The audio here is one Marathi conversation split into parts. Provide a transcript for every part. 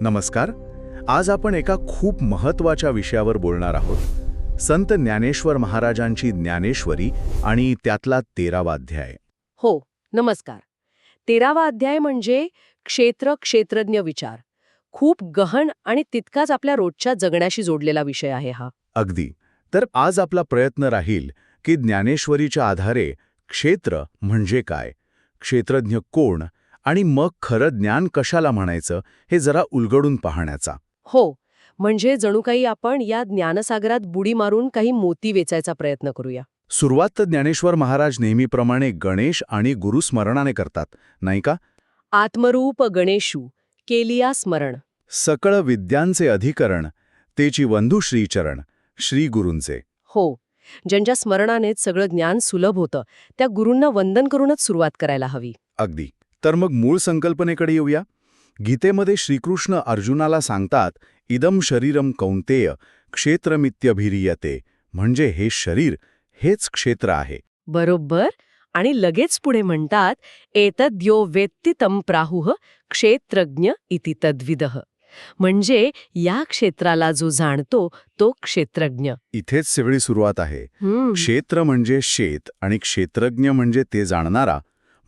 नमस्कार. आज आपण एका खूप महत्त्वाच्या विषयावर बोलणार आहोत. संत ज्ञानेश्वर महाराजांची ज्ञानेश्वरी आणि त्यातला तेरावा अध्याय. हो नमस्कार. तेरावा अध्याय म्हणजे क्षेत्र क्षेत्रज्ञ विचार. खूप गहन आणि तितकाच आपल्या रोजच्या जगण्याशी जोडलेला विषय आहे हा. अगदी. तर आज आपला प्रयत्न राहील की ज्ञानेश्वरीच्या आधारे क्षेत्र म्हणजे काय? क्षेत्रज्ञ कोण? आणि मग खरं ज्ञान कशाला म्हणायचं हे जरा उलगडून पाहण्याचा. हो म्हणजे जणू काही आपण या ज्ञानसागरात बुडी मारून काही मोती वेचायचा प्रयत्न करूया. सुरुवात तर ज्ञानेश्वर महाराज नेहमीप्रमाणे गणेश आणि गुरुस्मरणाने करतात नाही का? आत्मरूप गणेशू केलिया स्मरण. सकळ विद्यांचे अधिकरण तेची वंधू श्रीचरण श्री गुरूंचे हो ज्यांच्या स्मरणानेच सगळं ज्ञान सुलभ होतं त्या गुरूंना वंदन करूनच सुरुवात करायला हवी. अगदी. तर मग मूळ संकल्पनेकडे येऊया. गीतेमध्ये श्रीकृष्ण अर्जुनाला सांगतात इदम शरीरम कौंतेय क्षेत्रमित्यभिरीयते. म्हणजे हे शरीर हेच क्षेत्र आहे. बरोबर. आणि लगेच पुढे म्हणतात एतद्यो वेत्ति तं प्राहुः क्षेत्रज्ञ इति तद्विदः. म्हणजे या क्षेत्राला जो जाणतो तो क्षेत्रज्ञ. इथेच सगळी सुरुवात आहे. क्षेत्र म्हणजे शेत आणि क्षेत्रज्ञ म्हणजे ते जाणणारा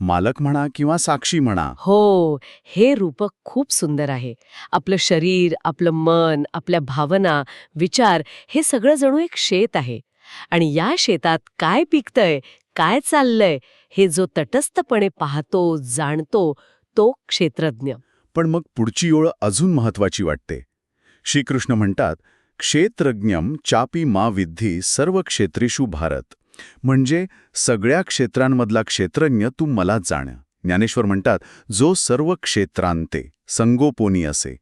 मालक म्हणा किंवा साक्षी म्हणा. हो हे रूपक खूप सुंदर आहे. आपलं शरीर आपलं मन आपल्या भावना विचार हे सगळं जणू एक शेत आहे. आणि या शेतात काय पिकतंय काय चाललंय हे जो तटस्थपणे पाहतो जाणतो तो क्षेत्रज्ञ. पण मग पुढची ओळ अजून महत्वाची वाटते. श्रीकृष्ण म्हणतात क्षेत्रज्ञम चापी मा विद्धी सर्व क्षेत्रेषु भारत. म्हणजे सगळ्या क्षेत्रांमधला क्षेत्रज्ञ तू मला जाण. ज्ञानेश्वर म्हणतात जो सर्व क्षेत्रांते संगोपोनी असे.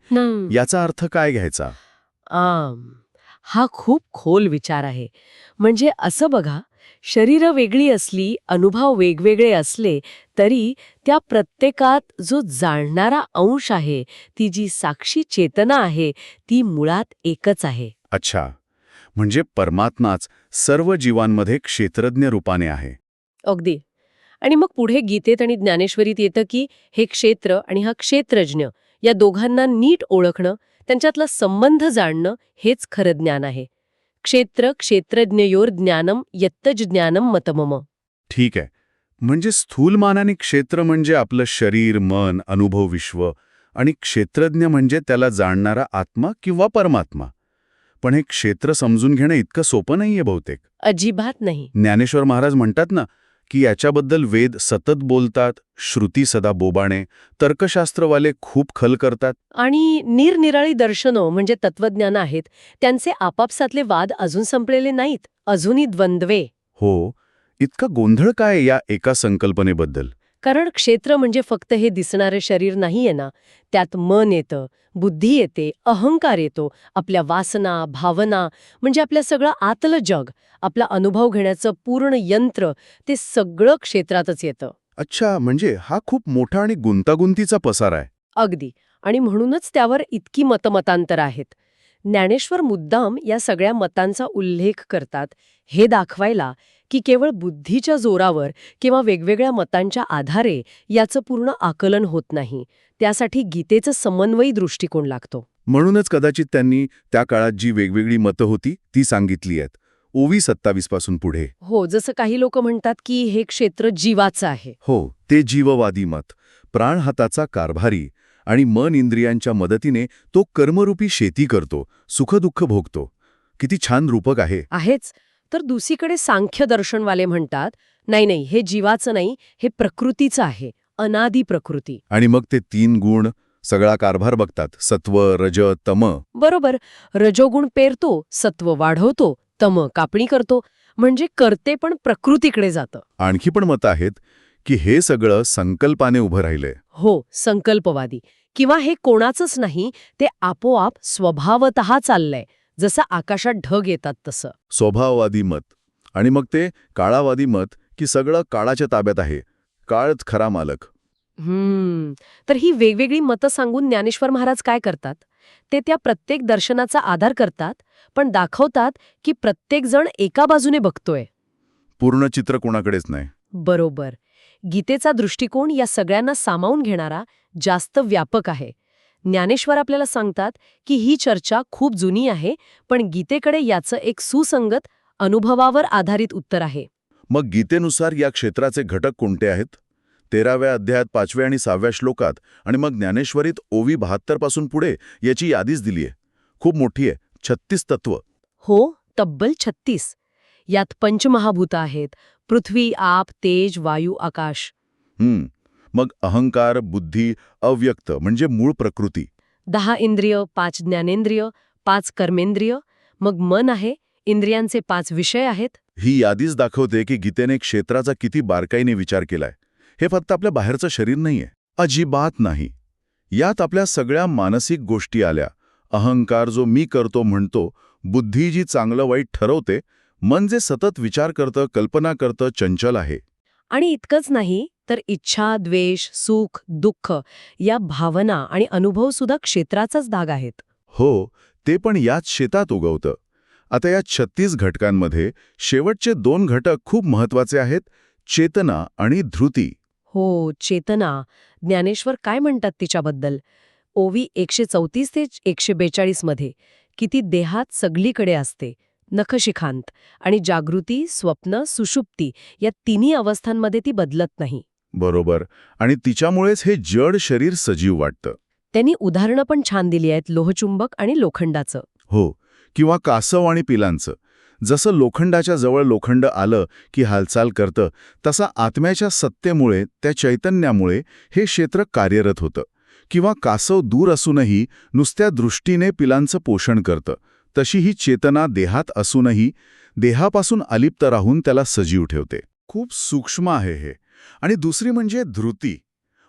याचा अर्थ काय घ्यायचा? हा खूप खोल विचार आहे. म्हणजे असं बघा शरीरं वेगळी असली अनुभव वेगवेगळे असले तरी त्या प्रत्येकात जो जाणणारा अंश आहे ती जी साक्षी चेतना आहे ती मुळात एकच आहे. अच्छा. म्हणजे परमात्माच सर्व जीवांमध्ये क्षेत्रज्ञ रूपाने आहे. अगदी. आणि मग पुढे गीतेत आणि ज्ञानेश्वरीत येतं की हे क्षेत्र आणि हा क्षेत्रज्ञ या दोघांना नीट ओळखणं त्यांच्यातला संबंध जाणणं हेच खरं ज्ञान आहे. क्षेत्र क्षेत्रज्ञयोर ज्ञानम यत्तज ज्ञानम मतमम. ठीक. आहे म्हणजे स्थूलमानाने क्षेत्र म्हणजे आपलं शरीर मन अनुभव विश्व आणि क्षेत्रज्ञ म्हणजे त्याला जाणणारा आत्मा किंवा परमात्मा. पण हे क्षेत्र समजून घेणं इतकं सोपं नाहीये बहुतेक. अजिबात नाही. ज्ञानेश्वर महाराज म्हणतात ना की याच्याबद्दल वेद सतत बोलतात श्रुती सदा बोबाणे तर्कशास्त्रवाले खूप खल करतात. आणि निरनिराळी दर्शनं म्हणजे तत्वज्ञान आहेत त्यांचे आपापसातले वाद अजून संपलेले नाहीत अजूनही द्वंद्वे. हो इतका गोंधळ काय या एका संकल्पनेबद्दल? कारण क्षेत्र म्हणजे फक्त हे दिसणारे शरीर नाहीये ना त्यात मन येतं बुद्धी येते अहंकार येतो आपल्या वासना भावना म्हणजे आपल्या सगळं आतलं जग आपला अनुभव घेण्याचं पूर्ण यंत्र ते सगळं क्षेत्रातच येतं. अच्छा म्हणजे हा खूप मोठा आणि गुंतागुंतीचा पसार आहे. अगदी. आणि म्हणूनच त्यावर इतकी मतमतांतर आहेत. ज्ञानेश्वर मुद्दाम या सगळ्या मतांचा उल्लेख करतात हे दाखवायला की केवळ बुद्धीच्या जोरावर किंवा वेगवेगळ्या मतांच्या आधारे याचं पूर्ण आकलन होत नाही. त्यासाठी गीतेचं समन्वयी दृष्टिकोन लागतो. म्हणूनच कदाचित त्यांनी त्या काळात जी वेगवेगळी मतं होती ती सांगितली आहेत. ओवी सत्तावीसपासून पुढे. हो जसं काही लोक म्हणतात की हे क्षेत्र जीवाचं आहे. हो ते जीववादी मत. प्राण हाताचा कारभारी आणि मन इंद्रियांच्या मदतीने तो कर्मरूपी शेती करतो सुखदुःख भोगतो. किती छान रूपक आहे. आहेच. तर दुसरीकडे सांख्य दर्शनवाले म्हणतात नाही नाही हे जीवाचं नाही हे प्रकृतीचं आहे अनादी प्रकृती. आणि मग ते तीन गुण सगळा कारभार बघतात सत्व रज तम. बरोबर. रजोगुण पेरतो सत्व वाढवतो तम कापणी करतो. म्हणजे करते पण प्रकृतीकडे जातं. आणखी पण मतं आहेत की हे सगळं संकल्पाने उभं राहिलंय. हो संकल्पवादी. किंवा हे कोणाचंच नाही ते आपोआप स्वभावत चाललंय. जसं आकाशात ढग येतात तसं. स्वभाववादी मत. आणि मग ते काळावादी मत की सगळं काळाच्या ताब्यात आहे. काळच खरा मालक. हम्म. तर ही वेगवेगळी मतं सांगून ज्ञानेश्वर महाराज काय करतात? ते त्या प्रत्येक दर्शनाचा आधार करतात पण दाखवतात की प्रत्येकजण एका बाजूने बघतोय. पूर्ण चित्र कोणाकडेच नाही. बरोबर. गीतेचा दृष्टिकोन या सगळ्यांना सामावून घेणारा जास्त व्यापक आहे. ज्ञानेश्वर आपल्याला सांगतात की ही चर्चा खूप जुनी आहे पण गीतेकडे याचं एक सुसंगत अनुभवावर आधारित उत्तर आहे. मग गीतेनुसार या क्षेत्राचे घटक कोणते आहेत? तेराव्या अध्यायात पाचव्या आणि सहाव्या श्लोकात आणि मग ज्ञानेश्वरीत ओवी बहात्तरपासून पुढे याची यादीच दिली आहे. खूप मोठी आहे. छत्तीस तत्व. हो तब्बल छत्तीस. यात पंचमहाभूत आहेत पृथ्वी आप तेज वायू आकाश. हम्म. मग अहंकार बुद्धी अव्यक्त म्हणजे मूळ प्रकृती. दहा इंद्रिय पाच ज्ञानेंद्रिय पाच कर्मेंद्रिय मग मन आहे इंद्रियांचे पाच विषय आहेत. ही यादीच दाखवते की गीतेने क्षेत्राचा किती बारकाईने विचार केलाय. हे फक्त आपल्या बाहेरचं शरीर नाहीये. अजिबात नाही. यात आपल्या सगळ्या मानसिक गोष्टी आल्या. अहंकार जो मी करतो म्हणतो बुद्धी जी चांगलं वाईट ठरवते मन जे सतत विचार करतं कल्पना करतं चंचल आहे. आणि इतकंच नाही तर इच्छा द्वेष सुख दुःख या भावना आणि अनुभव सुद्धा क्षेत्राचाच भाग आहेत. हो ते पण याच शेतात उगवतं. आता या छत्तीस घटकांमध्ये शेवटचे दोन घटक खूप महत्त्वाचे आहेत चेतना आणि धृती. हो चेतना. ज्ञानेश्वर काय म्हणतात तिच्याबद्दल? ओवी एकशे चौतीस ते एकशे बेचाळीसमध्ये की ती देहात सगळीकडे असते. नखशिखांत आणि जागृती स्वप्न सुषुप्ती या तिन्ही अवस्थांमध्ये ती बदलत नाही. बरोबर. आणि तिच्यामुळेच हे जड शरीर सजीव वाटतं. त्यांनी उदाहरणं पण छान दिली आहेत लोहचुंबक आणि लोखंडाचं. हो. किंवा कासव आणि पिलांचं. जसं लोखंडाच्या जवळ लोखंड आलं की हालचाल करतं तसा आत्म्याच्या सत्तेमुळे त्या चैतन्यामुळे हे क्षेत्र कार्यरत होतं. किंवा कासव दूर असूनही नुसत्या दृष्टीने पिलांचं पोषण करतं. तशी ही चेतना देहात असूनही देहापासून अलिप्त राहून त्याला सजीव ठेवते. खूप सूक्ष्म आहे हे. आणि दुसरी म्हणजे धृती.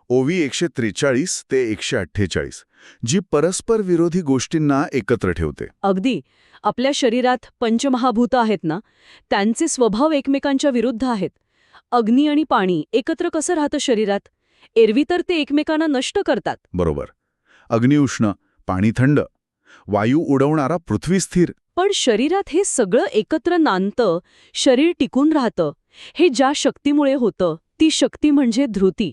ओवी एकशे त्रेचाळीस ते एकशे अठ्ठेचाळीस जी परस्पर विरोधी गोष्टींना एकत्र ठेवते. अगदी. आपल्या शरीरात पंचमहाभूत आहेत ना? त्यांचे स्वभाव एकमेकांच्या विरुद्ध आहेत. अग्नी आणि पाणी एकत्र कसं राहतं शरीरात? एरवी तर ते एकमेकांना नष्ट करतात. बरोबर. अग्निउष्ण पाणी थंड. वायू उडवणारा पृथ्वी स्थिर. पण शरीरात हे सगळं एकत्र नांदतं शरीर टिकून राहतं. हे ज्या शक्तीमुळे होतं ती शक्ती म्हणजे धृती.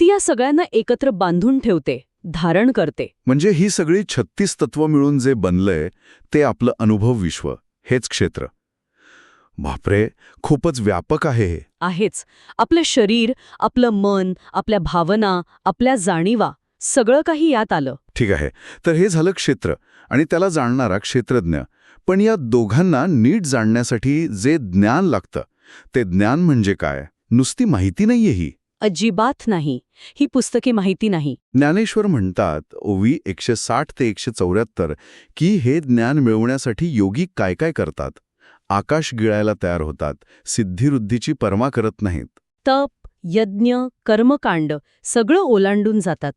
ती या सगळ्यांना एकत्र बांधून ठेवते धारण करते. म्हणजे ही सगळी छत्तीस तत्व मिळून जे बनलंय ते आपलं अनुभव विश्व हेच क्षेत्र. बापरे खूपच व्यापक आहे हे. आहेच. आपलं शरीर आपलं मन आपल्या भावना आपल्या जाणीवा सगळं काही यात आलं. ठीक आहे. तर हे झालं क्षेत्र आणि त्याला जाणणारा क्षेत्रज्ञ. पण या दोघांना नीट जाणण्यासाठी जे ज्ञान लागतं ते ज्ञान म्हणजे काय? नुसती माहिती नाहीये ही. अजिबात नाही. ही पुस्तके माहिती नाही. ज्ञानेश्वर म्हणतात ओवी एकशे साठ ते एकशे चौऱ्याहत्तर की हे ज्ञान मिळवण्यासाठी योगी काय काय करतात? आकाश गिळायला तयार होतात सिद्धिरुद्धीची परमा करत नाहीत. तप यज्ञ कर्मकांड सगळं ओलांडून जातात.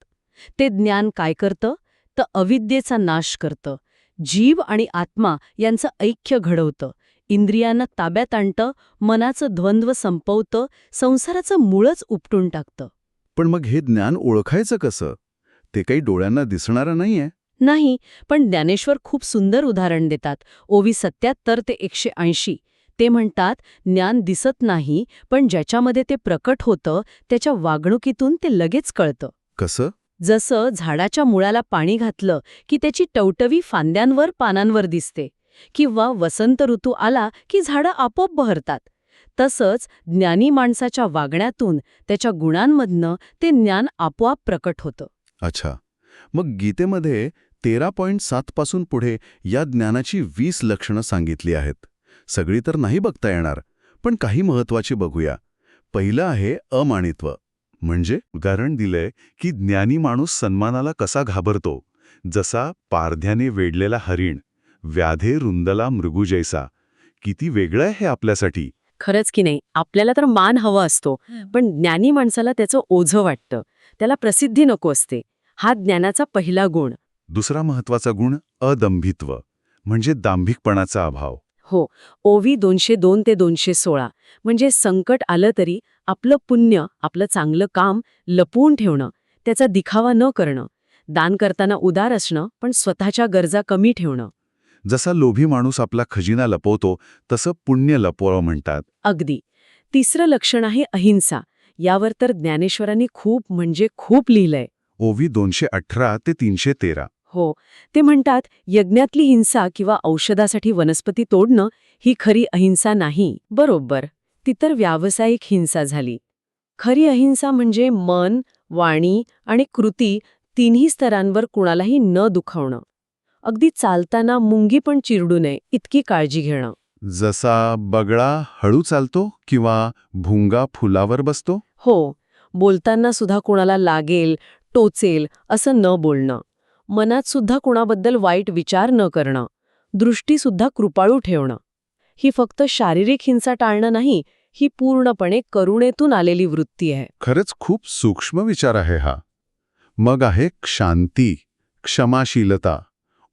ते ज्ञान काय करतं? तर अविद्येचा नाश करतं. जीव आणि आत्मा यांचं ऐक्य घडवतं. इंद्रियांना ताब्यात आणतं मनाचं द्वंद्व संपवतं संसाराचं मूळच उपटून टाकतं. पण मग हे ज्ञान ओळखायचं कसं? ते काही डोळ्यांना दिसणारं नाहीये. नाही पण ज्ञानेश्वर खूप सुंदर उदाहरण देतात. ओवी सत्याहत्तर ते एकशे ऐंशी. ते म्हणतात ज्ञान दिसत नाही पण ज्याच्यामध्ये ते प्रकट होतं त्याच्या वागणुकीतून ते लगेच कळतं. कसं? जसं झाडाच्या मुळाला पाणी घातलं की त्याची टवटवी फांद्यांवर पानांवर दिसते किंवा वसंत ऋतू आला की झाडं आपोआप बहरतात. तसंच ज्ञानी माणसाच्या वागण्यातून त्याच्या गुणांमधनं ते ज्ञान आपोआप प्रकट होतं. अच्छा. मग गीतेमध्ये तेरा पॉईंट सात पासून पुढे या ज्ञानाची वीस लक्षणं सांगितली आहेत. सगळी तर नाही बघता येणार पण काही महत्वाची बघूया. पहिलं आहे अमानित्व म्हणजे उदाहरण दिलंय की ज्ञानी माणूस सन्मानाला कसा घाबरतो. जसा पारध्याने वेढलेला हरिण व्याधे रुंदला मृगू जैसा. किती वेगळं आहे हे आपल्यासाठी. खरंच की नाही आपल्याला तर मान हवा असतो. पण ज्ञानी माणसाला त्याचं ओझं वाटतं. त्याला प्रसिद्धी नको असते. हा ज्ञानाचा पहिला गुण. दुसरा महत्त्वाचा गुण अदंभित्व म्हणजे दांभिकपणाचा अभाव. हो ओवी दोनशे दोन ते दोनशे सोळा. म्हणजे संकट आलं तरी आपलं पुण्य आपलं चांगलं काम लपवून ठेवणं त्याचा दिखावा न करणं दान करताना उदार असणं पण स्वतःच्या गरजा कमी ठेवणं. जसा लोभी माणूस आपला खजिना लपवतो तसं पुण्य लपवं म्हणतात. अगदी. तिसरं लक्षण आहे अहिंसा. यावर तर ज्ञानेश्वरांनी खूप म्हणजे खूप लिहिलंय. ओवी दोनशे अठरा ते तीनशे तेरा. हो. ते म्हणतात यज्ञातली हिंसा किंवा औषधासाठी वनस्पती तोडणं ही खरी अहिंसा नाही. बरोबर. ती तर व्यावसायिक हिंसा झाली. खरी अहिंसा म्हणजे मन वाणी आणि कृती तिन्ही स्तरांवर कुणालाही न दुखावणं. अगदी चालताना मुंगी पण चिरडू नये इतकी काळजी घेणं. जसा बगळा हळू चालतो किंवा भुंगा फुलावर बसतो? हो बोलताना सुद्धा कुणाला लागेल टोचेल असं न बोलणं. मनात सुद्धा कुणाबद्दल वाईट विचार न करणं. दृष्टीसुद्धा कृपाळू ठेवणं. ही फक्त शारीरिक हिंसा टाळणं नाही ही पूर्णपणे करुणेतून आलेली वृत्ती आहे. खरंच खूप सूक्ष्म विचार आहे हा. मग आहे शांती क्षमाशीलता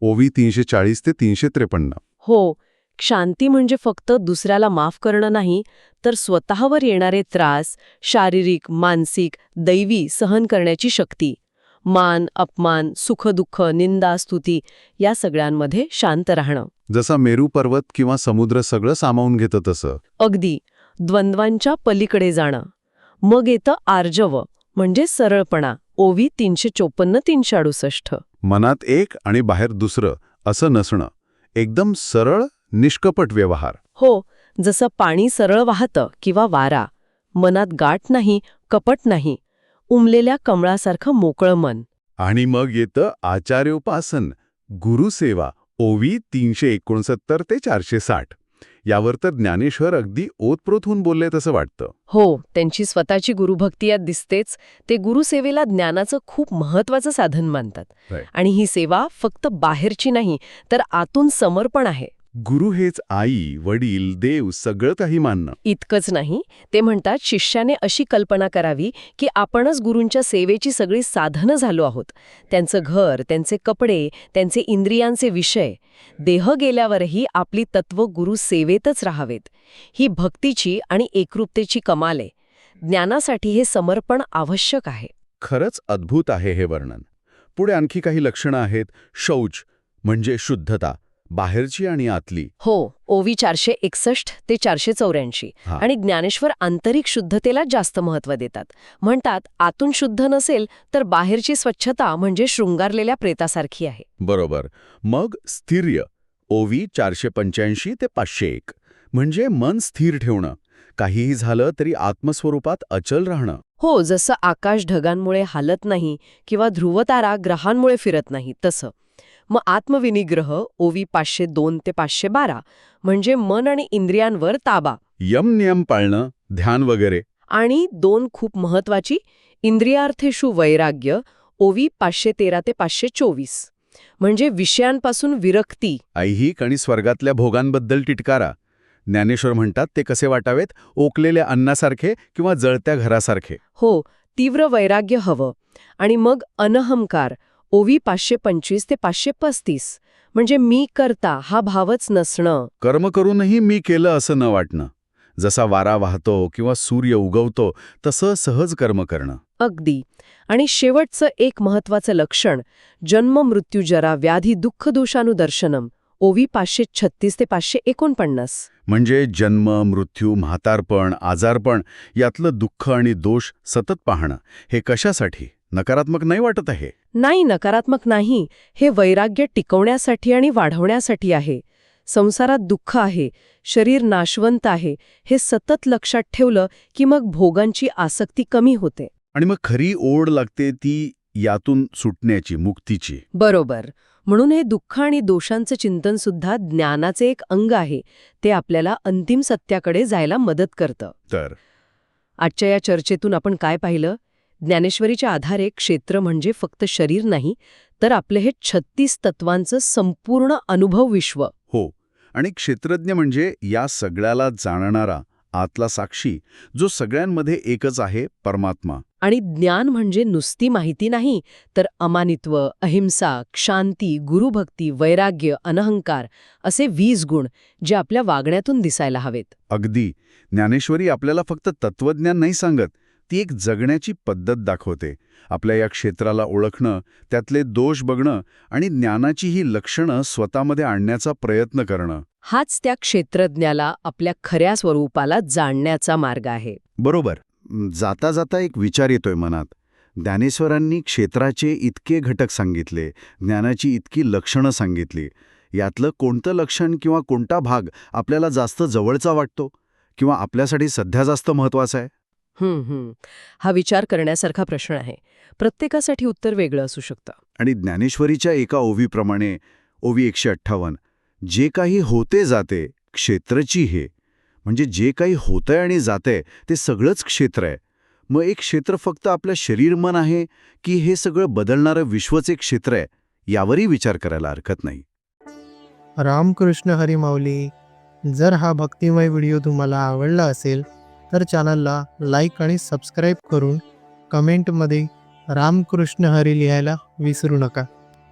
ओवी तीनशे चाळीस ते तीनशे त्रेपन्न हो शांती म्हणजे फक्त दुसऱ्याला माफ करणं नाही तर स्वतःवर येणारे त्रास शारीरिक मानसिक दैवी सहन करण्याची शक्ती. मान अपमान सुखदुःख निंदा स्तुती या सगळ्यांमध्ये शांत राहणं. जसा मेरू पर्वत किंवा समुद्र सगळं सामावून घेतं तसं. अगदी. द्वंद्वांच्या पलीकडे जाणं. मग येतं आर्जव म्हणजे सरळपणा ओवी तीनशे चोपन्न तीनशे अडुसष्ट. मनात एक आणि बाहेर दुसरं असं नसणं. एकदम सरळ निष्कपट व्यवहार. हो जसं पाणी सरळ वाहतं किंवा वारा. मनात गाठ नाही कपट नाही. उमलेल्या कमळासारखं मोकळं मन. आणि मग येतं आचार्योपासन गुरुसेवा ओवी तीनशे एकोणसत्तर ते चारशे साठ. यावर तर ज्ञानेश्वर अगदी ओतप्रोत होऊन बोलले तसं वाटतं. हो त्यांची स्वतःची गुरुभक्ती यात दिसतेच. ते गुरुसेवेला ज्ञानाचं खूप महत्वाचं साधन मानतात. आणि ही सेवा फक्त बाहेरची नाही तर आतून समर्पण आहे. गुरु हेच आई वडील देव सगळं काही मानणं. इतकंच नाही ते म्हणतात शिष्याने अशी कल्पना करावी की आपणच गुरूंच्या सेवेची सगळी साधनं झालो आहोत. त्यांचं घर त्यांचे कपडे त्यांचे इंद्रियांचे विषय. देह गेल्यावरही आपली तत्व गुरु सेवेतच राहावेत. ही भक्तीची आणि एकरूपतेची कमाल आहे. ज्ञानासाठी हे समर्पण आवश्यक आहे. खरंच अद्भुत आहे हे वर्णन. पुढे आणखी काही लक्षणं आहेत. शौच म्हणजे शुद्धता. बाहेरची आणि आतली. हो ओवी चारशे एकसष्ट ते चारशे चौऱ्याऐंशी. आणि ज्ञानेश्वर आंतरिक शुद्धतेला जास्त महत्त्व देतात. म्हणतात आतून शुद्ध नसेल तर बाहेरची स्वच्छता म्हणजे शृंगारलेल्या प्रेतासारखी आहे. बरोबर. मग स्थिर्य ओवी चारशे पंच्याऐंशी ते पाचशे एक. म्हणजे मन स्थिर ठेवणं. काहीही झालं तरी आत्मस्वरूपात अचल राहणं. हो जसं आकाश ढगांमुळे हालत नाही किंवा ध्रुवतारा ग्रहांमुळे फिरत नाही तसं. मग आत्मविनिग्रह ओवी पाचशे दोन ते पाचशे बारा म्हणजे मन आणि इंद्रियांवर ताबा. यम नियम पाळणं ध्यान वगैरे. आणि दोन खूप महत्वाची इंद्रियार्थेषु वैराग्य ओवी पाचशे तेरा ते पाचशे चोवीस. म्हणजे विषयांपासून विरक्ती. ऐहिक आणि स्वर्गातल्या भोगांबद्दल टिटकारा. ज्ञानेश्वर म्हणतात ते कसे वाटावेत? ओकलेल्या अन्नासारखे किंवा जळत्या घरासारखे. हो तीव्र वैराग्य हवं. आणि मग अनहंकार ओवी पाचशे पंचवीस ते पाचशे पस्तीस. म्हणजे मी करता हा भावच नसणं. कर्म करूनही मी केलं असं न वाटणं. जसा वारा वाहतो किंवा सूर्य उगवतो तसं सहज कर्म करणं. अगदी. आणि शेवटचं एक महत्वाचं लक्षण जन्म मृत्यू जरा व्याधी दुःख दोषानुदर्शनम. ओवी पाचशे छत्तीस ते पाचशे एकोणपन्नास. म्हणजे जन्म मृत्यू म्हातारपण आजारपण यातलं दुःख आणि दोष सतत पाहणं हे कशासाठी? नकारात्मक नाही वाटत आहे. नाही नकारात्मक नाही. हे वैराग्य टिकवण्यासाठी आणि वाढवण्यासाठी आहे. संसारात दुःख आहे. शरीर नाशवंत आहे. हे सतत लक्षात ठेवलं की मग भोगांची आसक्ती कमी होते. आणि मग खरी ओढ लागते ती यातून सुटण्याची मुक्तीची. बरोबर. म्हणून हे दुःख आणि दोषांचं चिंतन सुद्धा ज्ञानाचे एक अंग आहे. ते आपल्याला अंतिम सत्याकडे जायला मदत करतं. तर? आजच्या या चर्चेतून आपण काय पाहिलं? ज्ञानेश्वरीच्या आधारे क्षेत्र म्हणजे फक्त शरीर नाही तर आपले हे छत्तीस तत्वांचं संपूर्ण अनुभव विश्व. हो आणि क्षेत्रज्ञ म्हणजे या सगळ्याला जाणणारा आतला साक्षी जो सगळ्यांमध्ये एकच आहे परमात्मा. आणि ज्ञान म्हणजे नुसती माहिती नाही तर अमानित्व अहिंसा क्षांती गुरुभक्ती वैराग्य अनहंकार असे वीस गुण जे आपल्या वागण्यातून दिसायला हवेत. अगदी. ज्ञानेश्वरी आपल्याला फक्त तत्वज्ञान नाही सांगत ती एक जगण्याची पद्धत दाखवते. आपल्या या क्षेत्राला ओळखणं त्यातले दोष बघणं आणि ज्ञानाची ही लक्षणं स्वतःमध्ये आणण्याचा प्रयत्न करणं. हाच त्या क्षेत्रज्ञाला आपल्या खऱ्या स्वरूपाला जाणण्याचा मार्ग आहे. बरोबर. जाता जाता एक विचार येतोय मनात. ज्ञानेश्वरांनी क्षेत्राचे इतके घटक सांगितले ज्ञानाची इतकी लक्षणं सांगितली. यातलं कोणतं लक्षण किंवा कोणता भाग आपल्याला जास्त जवळचा वाटतो? किंवा आपल्यासाठी सध्या जास्त महत्त्वाचा आहे? हं, हं. हा विचार करण्यासारखा प्रश्न आहे. प्रत्येकासाठी उत्तर वेगळं असू शकतं. आणि ज्ञानेश्वरीच्या एका ओवीप्रमाणे ओवी एकशे अठ्ठावन्न जे काही होते जाते क्षेत्रची हे. म्हणजे जे काही होतंय आणि जातंय ते सगळंच क्षेत्र आहे. मग एक क्षेत्र फक्त आपलं शरीर मन आहे की हे सगळं बदलणारं विश्वच एक क्षेत्र आहे? यावरही विचार करायला हरकत नाही. रामकृष्ण हरी माऊली जर हा भक्तिमय व्हिडिओ तुम्हाला आवडला असेल तर चॅनलला लाईक आणि सबस्क्राईब करून कमेंटमध्ये रामकृष्ण हरी लिहायला विसरू नका.